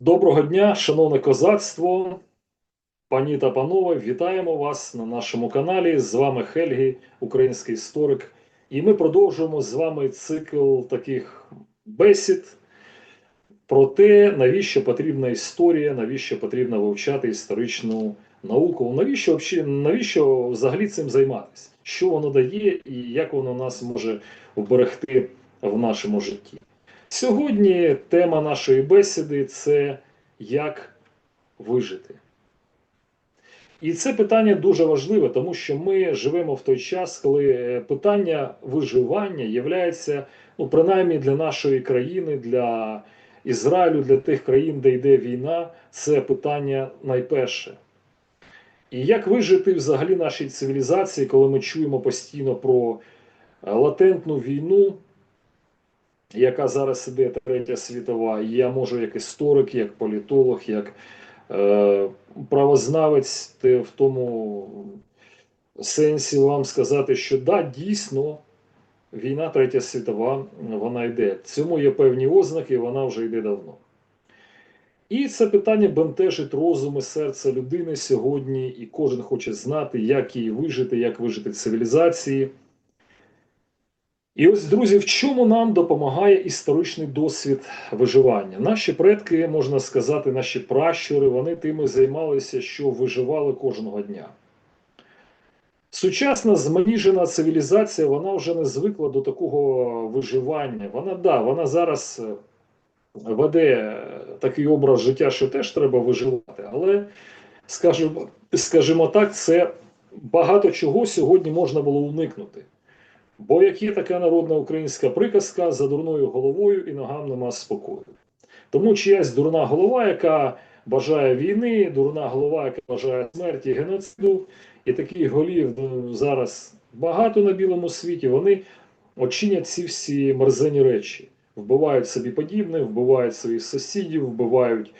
Доброго дня, шановне козацтво, пані та панове, вітаємо вас на нашому каналі. З вами Хельгі, український історик. І ми продовжуємо з вами цикл таких бесід про те, навіщо потрібна історія, навіщо потрібно вивчати історичну науку, навіщо, навіщо взагалі цим займатися, що воно дає і як воно нас може вберегти в нашому житті. Сьогодні тема нашої бесіди це як вижити. І це питання дуже важливе, тому що ми живемо в той час, коли е, питання виживання є, ну, принаймні для нашої країни, для Ізраїлю, для тих країн, де йде війна, це питання найперше. І як вижити взагалі нашій цивілізації, коли ми чуємо постійно про е, латентну війну, яка зараз іде третя світова, я можу як історик, як політолог, як е, правознавець в тому сенсі вам сказати, що да, дійсно війна третя світова, вона йде. Цьому є певні ознаки, вона вже йде давно. І це питання бентежить розум і серце людини сьогодні, і кожен хоче знати, як її вижити, як вижити цивілізації. І ось, друзі, в чому нам допомагає історичний досвід виживання? Наші предки, можна сказати, наші пращури, вони тими займалися, що виживали кожного дня. Сучасна зманіжена цивілізація, вона вже не звикла до такого виживання. Вона да, вона зараз е, веде такий образ життя, що теж треба виживати, але, скажімо, скажімо так, це багато чого сьогодні можна було уникнути. Бо як є така народна українська приказка за дурною головою і ногам нема спокою. Тому чиясь дурна голова, яка бажає війни, дурна голова, яка бажає смерті, геноциду, і таких голів ну, зараз багато на білому світі, вони очинять ці всі мерзені речі. Вбивають собі подібне, вбивають своїх сусідів, вбивають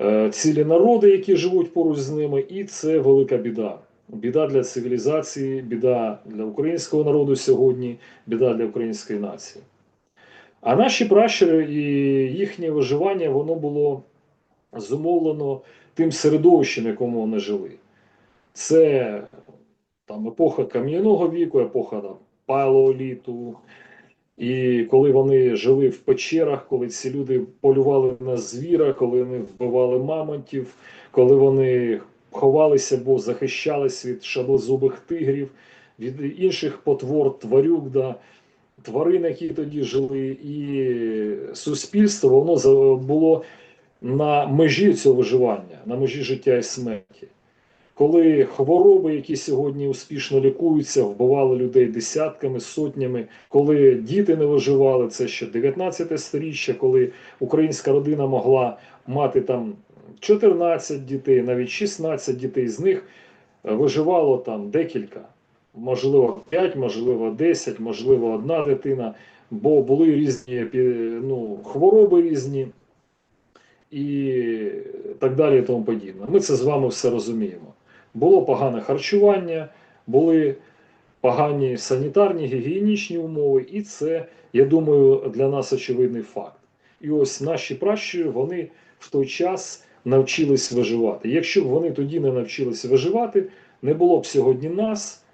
е, цілі народи, які живуть поруч з ними, і це велика біда. Біда для цивілізації, біда для українського народу сьогодні, біда для української нації. А наші пращури і їхнє виживання воно було зумовлено тим середовищем, в якому вони жили. Це там епоха кам'яного віку, епоха там, палеоліту. І коли вони жили в печерах, коли ці люди полювали на звіра, коли вони вбивали мамонтів, коли вони ховалися або захищались від шаблезубих тигрів, від інших потвор, тварюк, да, тварин, які тоді жили, і суспільство воно було на межі цього виживання, на межі життя і смерті. Коли хвороби, які сьогодні успішно лікуються, вбивали людей десятками, сотнями, коли діти не виживали, це ще 19 сторіччя, коли українська родина могла мати там 14 дітей, навіть 16 дітей, з них е, виживало там декілька, можливо, 5, можливо, 10, можливо, одна дитина, бо були різні ну, хвороби різні і так далі і тому подібне. Ми це з вами все розуміємо. Було погане харчування, були погані санітарні, гігієнічні умови, і це, я думаю, для нас очевидний факт. І ось наші пращури, вони в той час навчились виживати. Якщо б вони тоді не навчилися виживати, не було б сьогодні нас,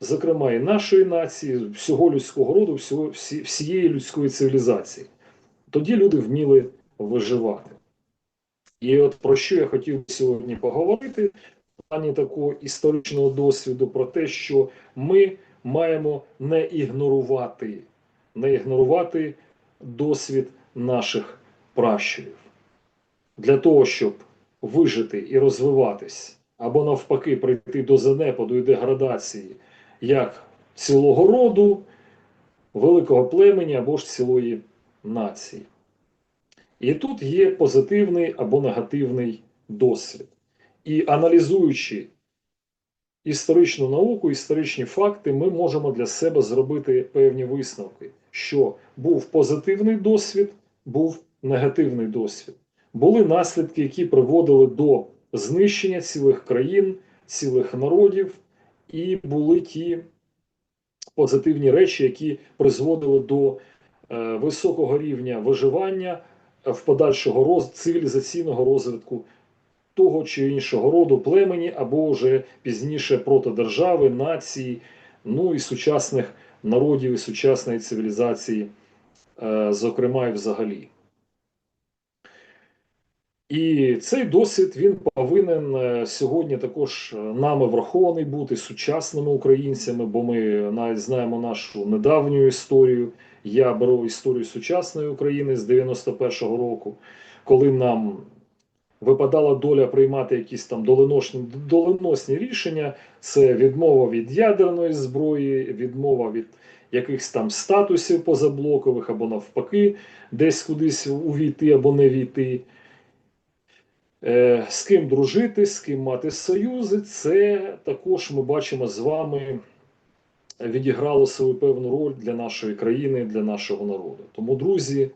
зокрема і нашої нації, всього людського роду, всього, всі, всієї людської цивілізації. Тоді люди вміли виживати. І от про що я хотів сьогодні поговорити в плані такого історичного досвіду про те, що ми маємо не ігнорувати, не ігнорувати досвід наших пращурів. Для того, щоб вижити і розвиватись, або навпаки, прийти до занепаду і деградації як цілого роду, великого племені або ж цілої нації. І тут є позитивний або негативний досвід. І аналізуючи історичну науку, історичні факти, ми можемо для себе зробити певні висновки, що був позитивний досвід, був негативний досвід. Були наслідки, які приводили до знищення цілих країн, цілих народів, і були ті позитивні речі, які призводили до е, високого рівня виживання, в подальшого роз, цивілізаційного розвитку того чи іншого роду племені, або вже пізніше проти держави, нації, ну і сучасних народів і сучасної цивілізації, е, зокрема і взагалі. І цей досвід він повинен е, сьогодні також е, нами врахований бути сучасними українцями, бо ми навіть знаємо нашу недавню історію. Я беру історію сучасної України з 91-го року, коли нам випадала доля приймати якісь там доленосні, доленосні рішення. Це відмова від ядерної зброї, відмова від якихось там статусів позаблокових або навпаки, десь кудись увійти або не війти. Е, З ким дружити, з ким мати союзи, це також ми бачимо з вами відіграло свою певну роль для нашої країни, для нашого народу. Тому, друзі,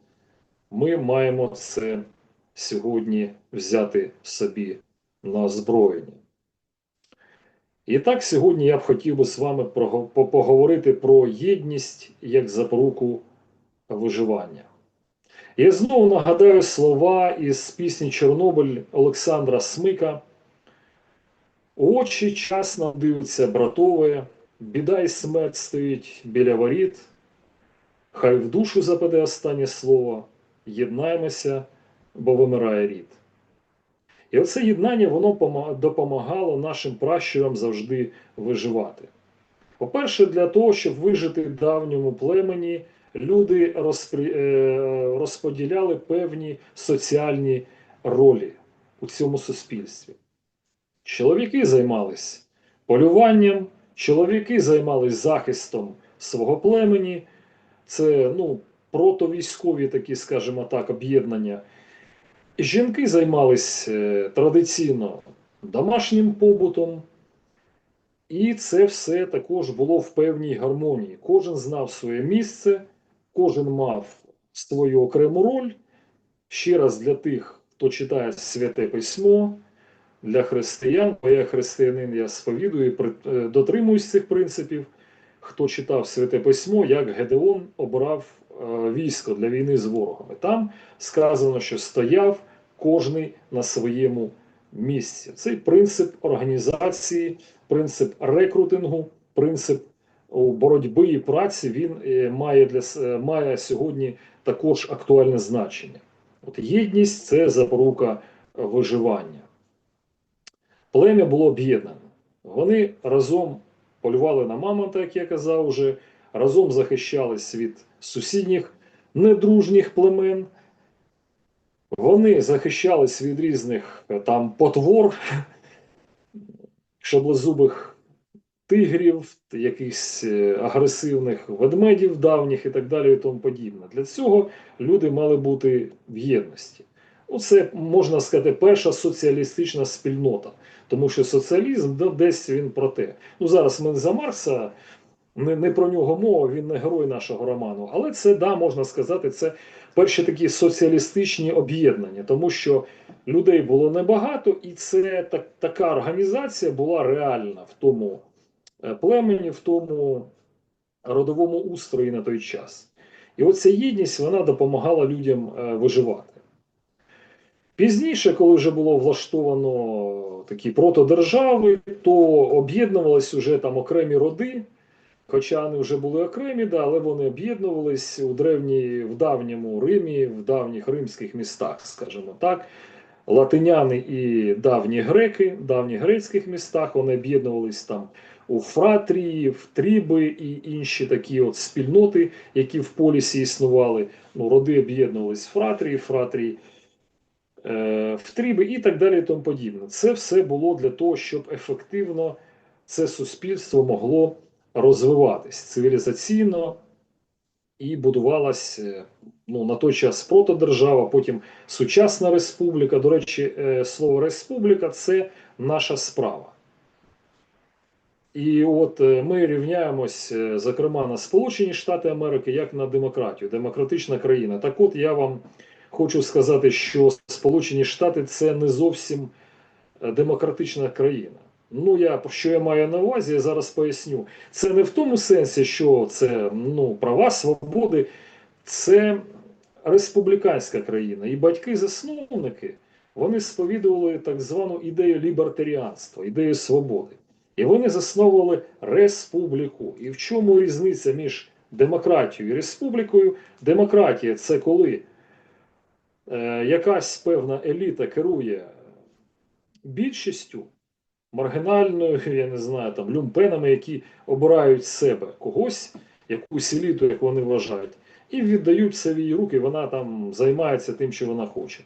ми маємо це сьогодні взяти собі на озброєння. І так, сьогодні я б хотів би з вами поговорити про єдність як запоруку виживання. Я знову нагадаю слова із пісні Чорнобиль Олександра Смика. Очі часно дивиться, братове, біда й смерть стоїть біля воріт. Хай в душу западе останнє слово, єднаймося, бо вимирає рід. І оце єднання воно допомагало нашим пращурам завжди виживати. По-перше, для того, щоб вижити давньому племені, люди е, розподіляли певні соціальні ролі у цьому суспільстві. Чоловіки займались полюванням, чоловіки займались захистом свого племені, це ну, протовійськові такі, скажімо так, об'єднання. Жінки займались е, традиційно домашнім побутом, і це все також було в певній гармонії. Кожен знав своє місце, кожен мав свою окрему роль. Ще раз для тих, хто читає святе письмо, для християн, бо я християнин, я сповідую, і е, дотримуюсь цих принципів. Хто читав святе письмо, як Гедеон обрав е, військо для війни з ворогами. Там сказано, що стояв кожний на своєму місці. Цей принцип організації, принцип рекрутингу, принцип о, боротьби і праці він е, має для е, має сьогодні також актуальне значення. От єдність це запорука е, виживання. Плем'я було об'єднане. Вони разом полювали на мамонта, як я казав уже, разом захищались від сусідніх недружніх племен. Вони захищались від різних там потвор, шаблезубих тигрів, якихось е, агресивних ведмедів давніх і так далі, і тому подібне. Для цього люди мали бути в єдності. Оце можна сказати перша соціалістична спільнота, тому що соціалізм да, десь він про те. Ну зараз ми за Маркса. Не, не про нього мова, він не герой нашого роману. Але це, да, можна сказати, це перші такі соціалістичні об'єднання, тому що людей було небагато, і це так, така організація була реальна в тому племені, в тому родовому устрої на той час. І оця єдність вона допомагала людям е, виживати. Пізніше, коли вже було влаштовано такі протодержави, то об'єднувались уже там окремі роди. Хоча вони вже були окремі, да, але вони об'єднувались у древній, в давньому Римі, в давніх римських містах, скажімо так. Латиняни і давні греки, в давніх грецьких містах вони об'єднувались там у Фратрії, в Тріби і інші такі от спільноти, які в полісі існували. Ну, роди об'єднувались в Фратрії, Фратрії е, в Тріби і так далі і тому подібне. Це все було для того, щоб ефективно це суспільство могло розвиватись цивілізаційно і будувалась е, ну, на той час протодержава, потім сучасна республіка. До речі, е, слово республіка це наша справа. І от е, ми рівняємось, е, зокрема, на Сполучені Штати Америки як на демократію, демократична країна. Так от я вам хочу сказати, що Сполучені Штати це не зовсім е, демократична країна. Ну, я що я маю на увазі, я зараз поясню. Це не в тому сенсі, що це ну, права, свободи, це республіканська країна, і батьки-засновники вони сповідували так звану ідею лібертаріанства, ідею свободи. І вони засновували республіку. І в чому різниця між демократією і республікою? Демократія це коли е, якась певна еліта керує більшістю маргінальною, я не знаю, там люмпенами, які обирають себе когось, якусь еліту, як вони вважають, і віддають все в її руки, вона там займається тим, що вона хоче.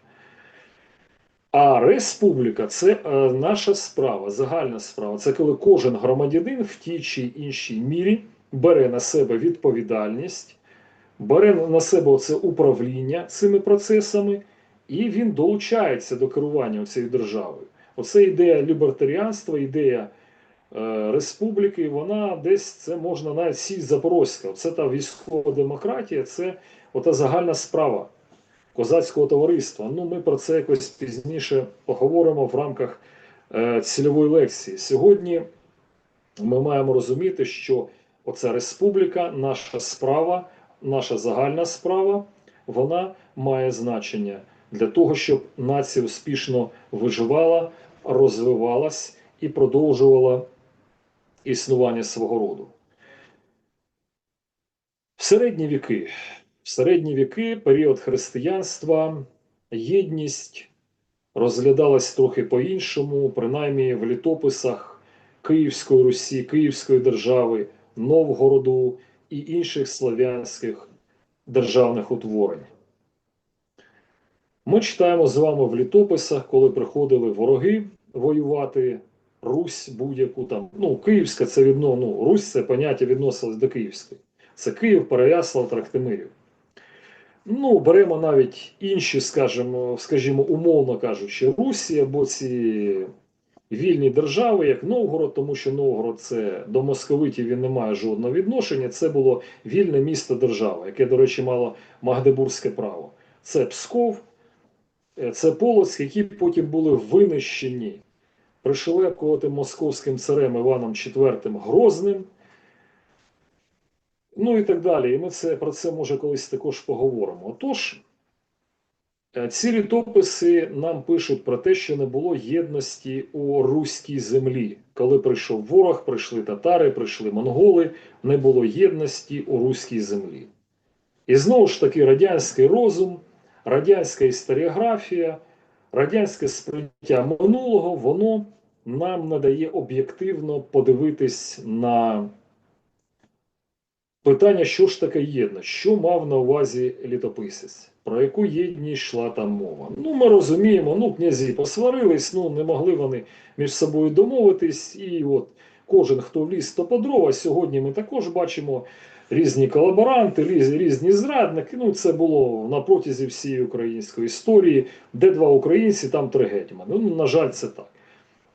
А республіка це е, наша справа, загальна справа. Це коли кожен громадянин в тій чи іншій мірі бере на себе відповідальність, бере на себе оце управління цими процесами, і він долучається до керування цією державою. Оце ідея лібертаріанства, ідея е, республіки, вона десь це можна навіть сість Запорозька. Це та військова демократія, це ота загальна справа козацького товариства. Ну, ми про це якось пізніше поговоримо в рамках е, цільової лекції. Сьогодні ми маємо розуміти, що оця республіка, наша справа, наша загальна справа, вона має значення для того, щоб нація успішно виживала, розвивалась і продовжувала існування свого роду. В середні віки, в середні віки, період християнства, єдність розглядалась трохи по-іншому, принаймні в літописах Київської Русі, Київської держави, Новгороду і інших славянських державних утворень. Ми читаємо з вами в літописах, коли приходили вороги воювати, Русь будь-яку там. Ну, Київська це відно, ну, Русь це поняття відносилось до Київської. Це Київ, Переяслав, Трахтимирів. Ну, беремо навіть інші, скажімо, скажімо, умовно кажучи, Русі або ці вільні держави, як Новгород, тому що Новгород це до московитів він не має жодного відношення. Це було вільне місто держава, яке, до речі, мало Магдебурзьке право. Це Псков, е, це Полоцьк, які потім були винищені пришелепкуватим московським царем Іваном IV Грозним. Ну і так далі. І ми це, про це може колись також поговоримо. Отож, е, ці літописи нам пишуть про те, що не було єдності у руській землі. Коли прийшов ворог, прийшли татари, прийшли монголи, не було єдності у руській землі. І знову ж таки, радянський розум, радянська історіографія, радянське сприйняття минулого, воно нам надає об'єктивно подивитись на питання, що ж таке єдність, що мав на увазі літописець, про яку єдність йшла там мова. Ну, ми розуміємо, ну, князі посварились, ну не могли вони між собою домовитись, і от кожен, хто вліз, то по дрова. Сьогодні ми також бачимо різні колаборанти, різні, різні зрадники. Ну, це було на протязі всієї української історії, де два українці, там три гетьмани. Ну, на жаль, це так.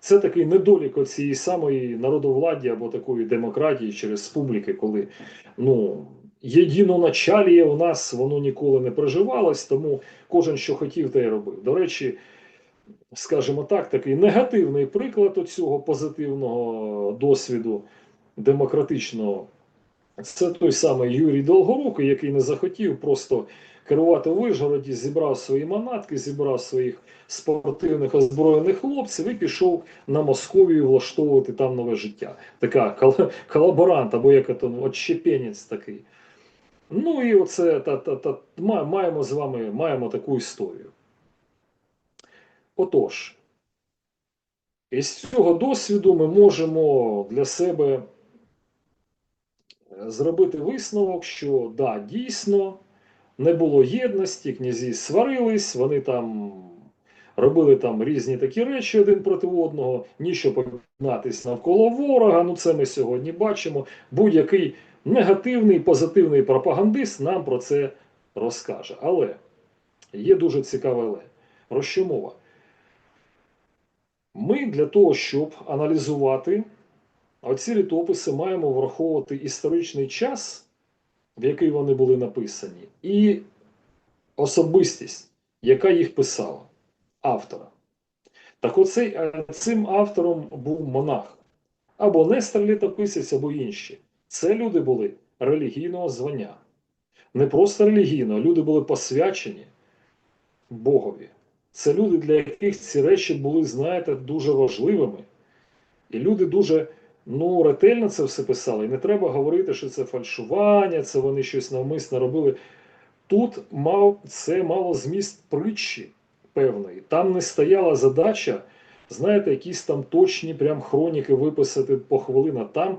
Це такий недолік цієї самої народовладі або такої демократії чи республіки, коли ну, єдиноначаліє у нас воно ніколи не проживалось, тому кожен, що хотів, те й робив. До речі, скажімо так, такий негативний приклад цього позитивного досвіду демократичного. Це той самий Юрій Долгорукий, який не захотів просто керувати в Вижгороді, зібрав свої манатки, зібрав своїх спортивних озброєних хлопців і пішов на Московію влаштовувати там нове життя. Така кол колаборант або як то отщепенець такий. Ну і оце та, та, та, маємо з вами маємо таку історію. Отож, із цього досвіду ми можемо для себе зробити висновок, що да, дійсно не було єдності, князі сварились, вони там робили там різні такі речі один проти одного, ніщо погнатись навколо ворога. Ну це ми сьогодні бачимо. Будь-який негативний, позитивний пропагандист нам про це розкаже. Але є дуже цікаве але. Про що мова? Ми для того, щоб аналізувати оці літописи, маємо враховувати історичний час в який вони були написані, і особистість, яка їх писала, автора. Так оцей, е, цим автором був монах. Або Нестор літописець, або інші. Це люди були релігійного звання. не просто релігійно, люди були посвячені Богові. Це люди, для яких ці речі були, знаєте, дуже важливими. І люди дуже ну, ретельно це все писали. І не треба говорити, що це фальшування, це вони щось навмисно робили. Тут мав, це мало зміст притчі певної. Там не стояла задача, знаєте, якісь там точні прям хроніки виписати по хвилинам. Там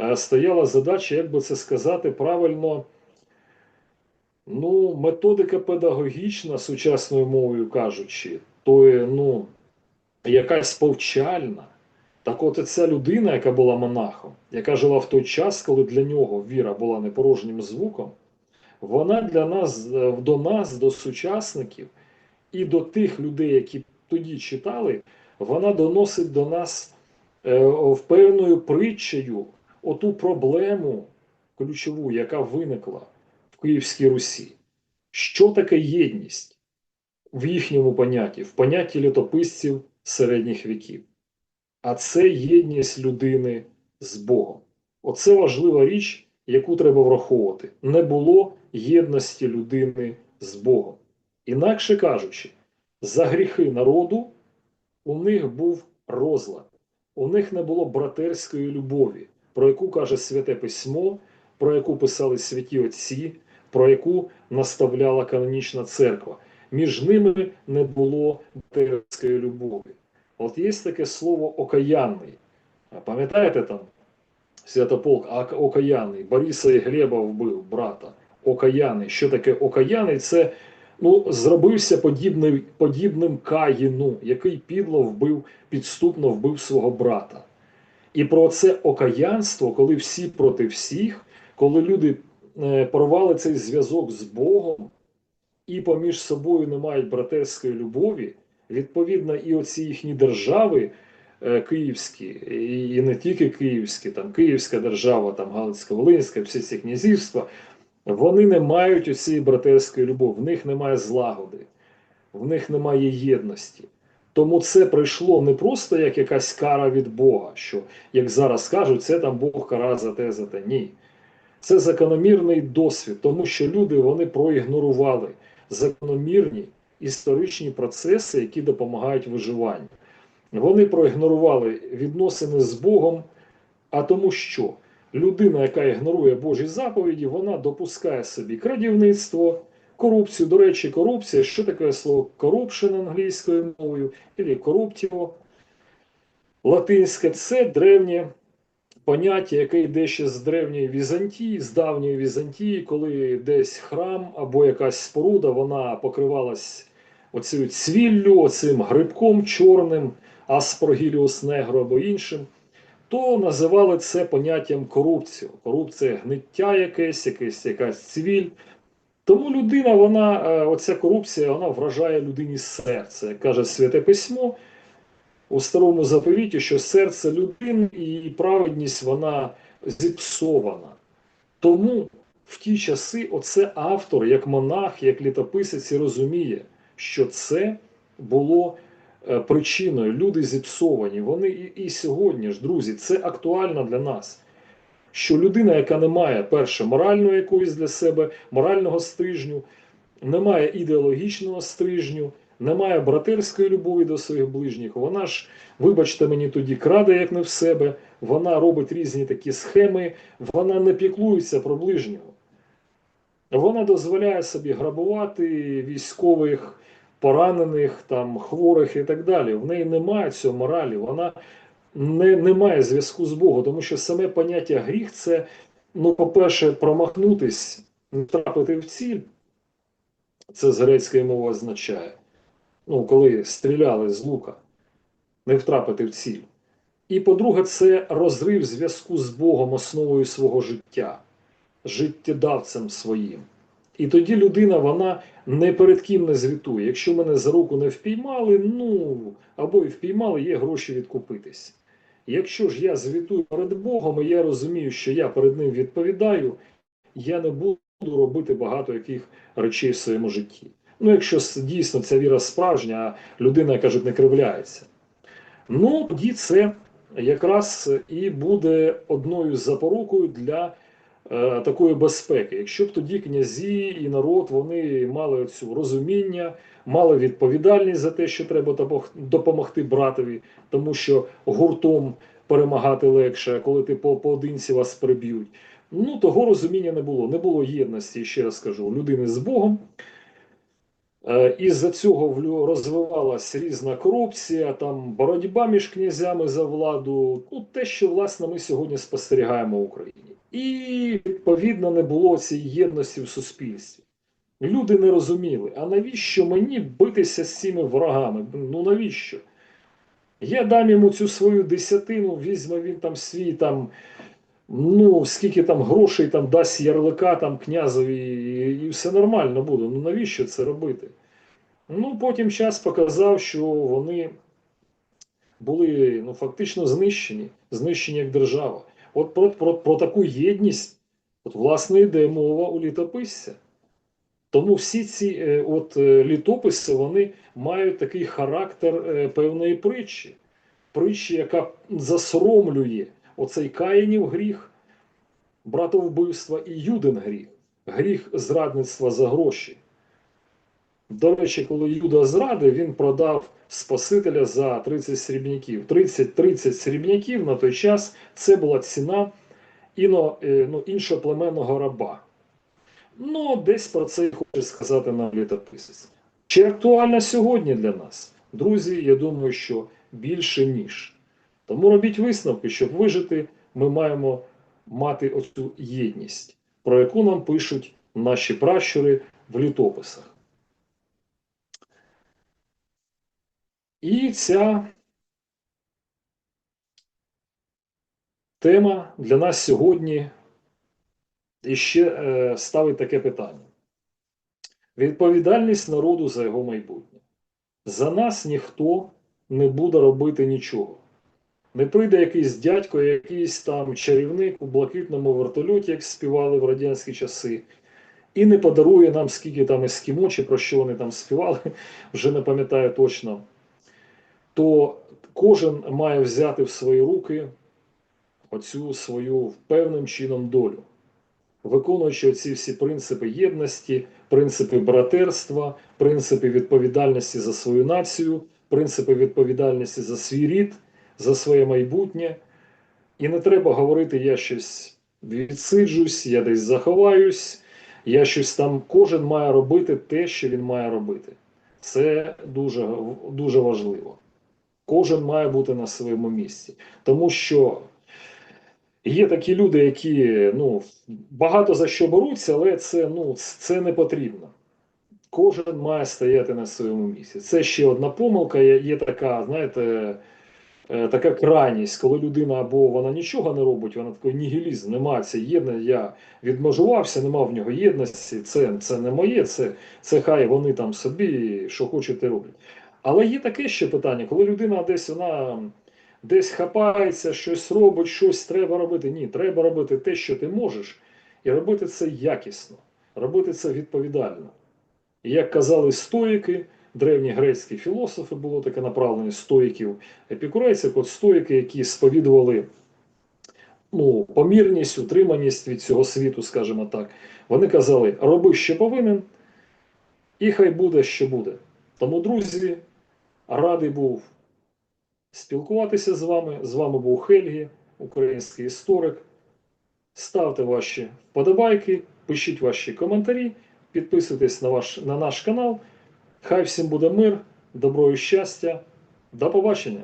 е, стояла задача, як би це сказати, правильно. Ну, методика педагогічна, сучасною мовою кажучи, то ну, якась повчальна. Так от ця людина, яка була монахом, яка жила в той час, коли для нього віра була не порожнім звуком, вона для нас, е, до нас, до сучасників і до тих людей, які тоді читали, вона доносить до нас е, впевненою притчею оту проблему ключову, яка виникла в Київській Русі. Що таке єдність в їхньому понятті, в понятті літописців середніх віків? А це єдність людини з Богом. Оце важлива річ, яку треба враховувати. Не було єдності людини з Богом. Інакше кажучи, за гріхи народу у них був розлад, у них не було братерської любові, про яку каже Святе Письмо, про яку писали святі Отці, про яку наставляла канонічна церква. Між ними не було братерської любові. От є таке слово окаянний. Пам'ятаєте там Святополк окаянний, Бориса і Глеба вбив брата. Окаянний. Що таке окаянний? Це ну, зробився подібним, подібним Каїну, який підло вбив, підступно вбив свого брата. І про це окаянство, коли всі проти всіх, коли люди е, порвали цей зв'язок з Богом і поміж собою не мають братерської любові. Відповідно, і оці їхні держави е, київські, і, не тільки київські, там Київська держава, там Галицька Волинська, всі ці князівства, вони не мають оцієї братерської любові, в них немає злагоди, в них немає єдності. Тому це прийшло не просто як якась кара від Бога, що, як зараз кажуть, це там Бог кара за те, за те. Ні. Це закономірний досвід, тому що люди вони проігнорували закономірні історичні процеси, які допомагають виживанню. Вони проігнорували відносини з Богом, а тому що людина, яка ігнорує Божі заповіді, вона допускає собі крадівництво, корупцію. До речі, корупція, що таке слово corruption англійською мовою, або корруптіво латинське це древнє поняття, яке йде ще з древньої Візантії, з давньої Візантії, коли десь храм або якась споруда, вона покривалась оцею цвіллю, оцим грибком чорним, аспрогіліус негро або іншим, то називали це поняттям корупцію. Корупція гниття якесь, якесь якась цвіль. Тому людина, вона, е, оця корупція, вона вражає людині серце, як каже Святе Письмо у старому заповіті, що серце людини і праведність вона зіпсована. Тому в ті часи оце автор, як монах, як літописець, розуміє, що це було е, причиною. Люди зіпсовані. Вони і, і сьогодні ж, друзі, це актуально для нас. Що людина, яка не має перше моральної якоїсь для себе, морального стрижню, не має ідеологічного стрижню немає братерської любові до своїх ближніх, вона ж, вибачте мені, тоді краде, як не в себе, вона робить різні такі схеми, вона не піклується про ближнього. Вона дозволяє собі грабувати військових, поранених, там, хворих і так далі. В неї немає цього моралі, вона не, не має зв'язку з Богом, тому що саме поняття гріх це, ну, по-перше, промахнутись, не трапити в ціль. Це з грецької мови означає ну, коли стріляли з лука, не втрапити в ціль. І по-друге, це розрив зв'язку з Богом основою свого життя, життєдавцем своїм. І тоді людина вона не перед ким не звітує. Якщо мене за руку не впіймали, ну або і впіймали, є гроші відкупитись. Якщо ж я звітую перед Богом, і я розумію, що я перед ним відповідаю, я не буду робити багато яких речей в своєму житті. Ну, якщо дійсно ця віра справжня, людина, кажуть, не кривляється. Ну, тоді це якраз і буде одною з запорукою для е, такої безпеки. Якщо б тоді князі і народ вони мали цю розуміння, мали відповідальність за те, що треба допомогти братові, тому що гуртом перемагати легше, коли ти по поодинці вас приб'ють. Ну того розуміння не було. Не було єдності, ще раз кажу, людини з Богом. Е, Із-за цього розвивалася різна корупція, там боротьба між князями за владу. Ну, те, що власне ми сьогодні спостерігаємо в Україні. І відповідно не було цієї єдності в суспільстві. Люди не розуміли, а навіщо мені битися з цими ворогами? Ну навіщо? Я дам йому цю свою десятину, візьме він там свій там, ну скільки там грошей там дасть ярлика там князеві, і, і все нормально буде. Ну навіщо це робити? Ну потім час показав, що вони були ну, фактично знищені, знищені як держава. От про, про, про таку єдність, от власне йде мова у літописця. Тому всі ці е, от е, літописи вони мають такий характер е, певної притчі, притчі, яка засоромлює оцей Каїнів гріх, братовбивства і Юдин гріх, гріх зрадництва за гроші. До речі, коли Юда зрадив, він продав Спасителя за 30 срібняків. 30-30 срібняків на той час це була ціна іно, е, ну, іншоплеменного раба. Ну, десь про це хоче сказати нам літописець. Чи актуально сьогодні для нас? Друзі, я думаю, що більше ніж. Тому робіть висновки, щоб вижити, ми маємо мати оцю єдність, про яку нам пишуть наші пращури в літописах. І ця тема для нас сьогодні іще е, ставить таке питання: відповідальність народу за його майбутнє. За нас ніхто не буде робити нічого. Не прийде якийсь дядько, якийсь там чарівник у блакитному вертольоті, як співали в радянські часи, і не подарує нам скільки там ескімо, чи про що вони там співали, вже не пам'ятаю точно. То кожен має взяти в свої руки оцю свою певним чином долю виконуючи ці всі принципи єдності, принципи братерства, принципи відповідальності за свою націю, принципи відповідальності за свій рід, за своє майбутнє. І не треба говорити, я щось відсиджусь, я десь заховаюсь, я щось там. Кожен має робити те, що він має робити. Це дуже, дуже важливо. Кожен має бути на своєму місці. Тому що Є такі люди, які ну, багато за що беруться, але це, ну, це не потрібно. Кожен має стояти на своєму місці. Це ще одна помилка. Є, є така, знаєте, така крайність, коли людина або вона нічого не робить, вона такий нігілізм, немає це єдне. Я відмежувався, нема в нього єдності. Це це не моє, це, це хай вони там собі, що хочуть, роблять. Але є таке ще питання, коли людина десь вона десь хапається, щось робить, щось треба робити. Ні, треба робити те, що ти можеш, і робити це якісно, робити це відповідально. І як казали стоїки, древні грецькі філософи, було таке направлення стоїків, епікурейців, от стоїки, які сповідували ну, помірність, утриманість від цього світу, скажімо так, вони казали: роби, що повинен, і хай буде, що буде. Тому, друзі, радий був спілкуватися з вами. З вами був Хельгі, український історик. Ставте ваші вподобайки, пишіть ваші коментарі, підписуйтесь на, ваш, на наш канал. Хай всім буде мир, добро і щастя. До побачення!